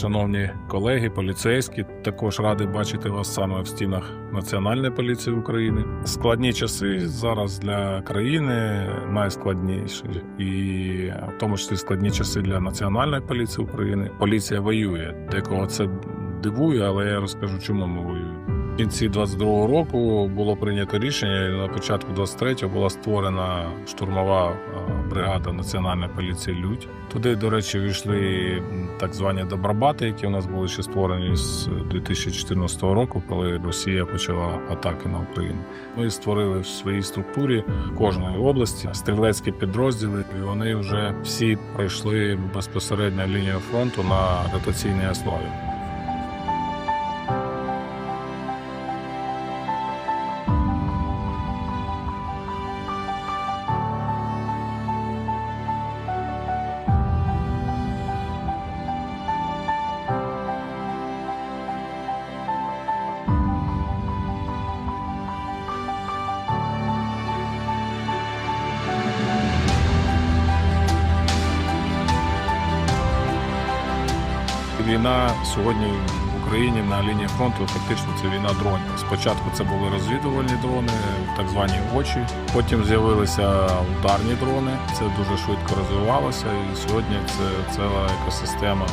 Шановні колеги, поліцейські, також радий бачити вас саме в стінах Національної поліції України. Складні часи зараз для країни найскладніші, і в тому числі складні часи для Національної поліції України. Поліція воює. Декого це дивує, але я розкажу, чому ми воюємо. Кінці 22-го року було прийнято рішення. і На початку 23-го була створена штурмова е, бригада Національної поліції Людь. Туди, до речі, війшли так звані добробати, які у нас були ще створені з 2014 року, коли Росія почала атаки на Україну. Ми створили в своїй структурі кожної області стрілецькі підрозділи, і вони вже всі пройшли безпосередньо лінію фронту на ротаційній основі. Війна сьогодні в Україні на лінії фронту фактично це війна дронів. Спочатку це були розвідувальні дрони, так звані очі. Потім з'явилися ударні дрони. Це дуже швидко розвивалося, і сьогодні це ціла екосистема.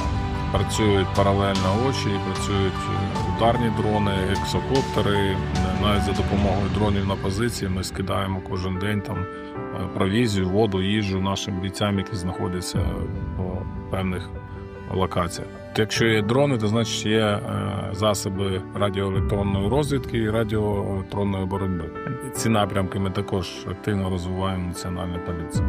Працюють паралельно очі, працюють ударні дрони, ексокоптери. Навіть за допомогою дронів на позиції ми скидаємо кожен день там е, провізію, воду, їжу нашим бійцям, які знаходяться по певних локаціях. Якщо є дрони, то значить є е, засоби радіоелектронної розвідки і радіоелектронної боротьби. Ці напрямки ми також активно розвиваємо в національній поліції.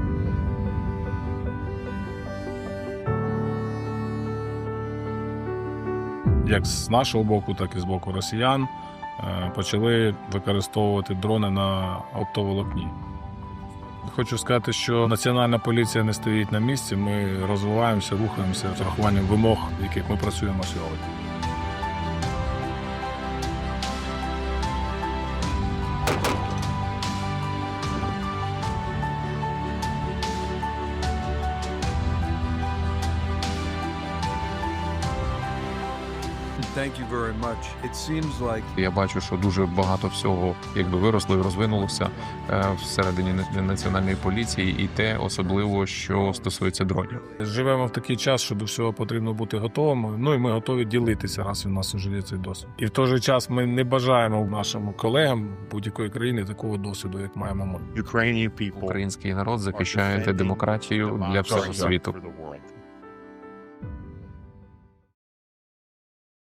Як з нашого боку, так і з боку росіян е, почали використовувати дрони на оптоволокні. Хочу сказати, що національна поліція не стоїть на місці. Ми розвиваємося, рухаємося з рахуванням вимог, в яких ми працюємо сьогодні. Thank you very much. It seems like Я бачу, що дуже багато всього якби виросло і розвинулося е, всередині на- національної поліції, і те особливо, що стосується дронів. Живемо в такий час, що до всього потрібно бути готовими. Ну і ми готові ділитися, раз у нас вже є цей досвід. І в той же час ми не бажаємо нашим колегам будь-якої країни такого досвіду, як маємо ми. Український народ захищає демократію для всього світу. for the world.